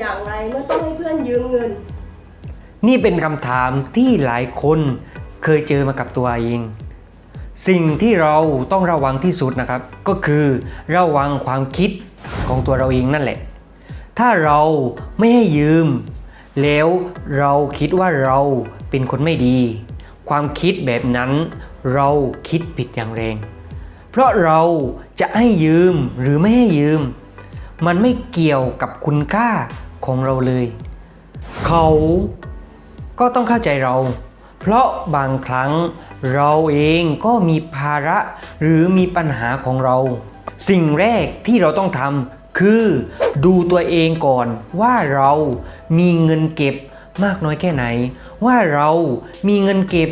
อย่างไรเมื่อต้องให้เพื่อนยืมเงิน นี่เป็นคำถามที่หลายคนเคยเจอมากับตัวเอง สิ่งที่เราต้องระวังที่สุดนะครับ ก็คือระวังความคิดของตัวเราเองนั่นแหละ ถ้าเราไม่ให้ยืม แล้วเราคิดว่าเราเป็นคนไม่ดี ความคิดแบบนั้นเราคิดผิดอย่างแรง เพราะเราจะให้ยืมหรือไม่ให้ยืม มันไม่เกี่ยวกับคุณค่า ของเราเลย เขาก็ต้องเข้าใจเรา เพราะบางครั้งเราเองก็มีภาระหรือมีปัญหาของเรา สิ่งแรกที่เราต้องทำคือ ดูตัวเองก่อนว่าเรามีเงินเก็บมากน้อยแค่ไหน ว่าเรามีเงินเก็บ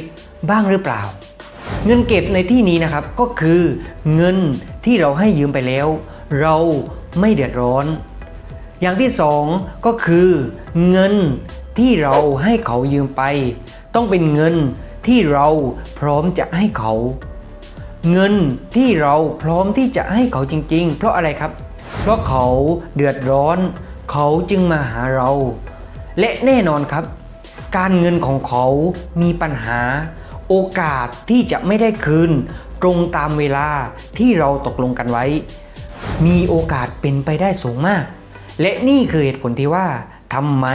บ้างหรือเปล่า เงินเก็บในที่นี้นะครับก็คือเงินที่เราให้ยืมไปแล้ว เราไม่เดือดร้อน อย่างที่สองก็คือเงินที่เราให้เขายืมไป ต้องเป็นเงินที่เราพร้อมจะให้เขา เงินที่เราพร้อมที่จะให้เขาจริง ๆ เพราะอะไรครับ เพราะเขาเดือดร้อน เขาจึงมาหาเรา และแน่นอนครับ การเงินของเขามีปัญหา โอกาสที่จะไม่ได้คืน ตรงตามเวลาที่เราตกลงกันไว้ มีโอกาสเป็นไปได้สูงมาก และนี่คือเหตุผลที่ว่าทำไม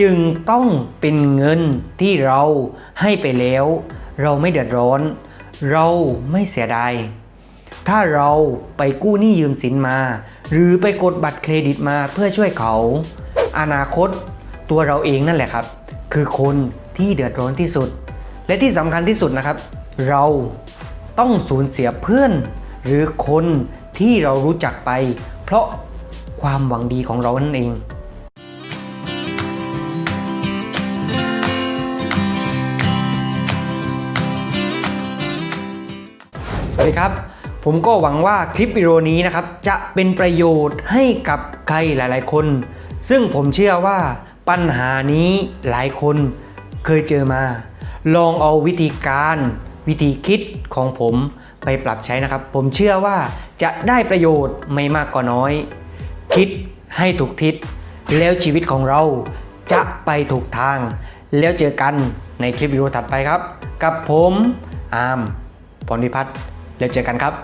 จึงต้องเป็นเงินที่เราให้ไปแล้ว เราไม่เดือดร้อน เราไม่เสียดายถ้าเราไปกู้หนี้ยืมสินมา หรือไปกดบัตรเครดิตมาเพื่อช่วยเขา อนาคตตัวเราเองนั่นแหละครับ คือคนที่เดือดร้อนที่สุด และที่สำคัญที่สุดนะครับ เราต้องสูญเสียเพื่อน หรือคนที่เรารู้จักไป เพราะ ความหวังดีของเรานั่นเองสวัสดีครับ ผมก็หวังว่าคลิปวิดีโอนี้นะครับจะเป็นประโยชน์ให้กับใครหลาย ๆ คน ซึ่งผมเชื่อว่าปัญหานี้หลายคนเคยเจอมา ลองเอาวิธีการวิธีคิดของผมไปปรับใช้นะครับ ผมเชื่อว่าจะได้ประโยชน์ไม่มากก็น้อย คิดให้ถูกทิศ แล้วชีวิตของเราจะไปถูกทาง แล้วเจอกันในคลิปวิดีโอถัดไปครับ กับผมอาร์มพรพิพัฒน์แล้วเจอกันครับ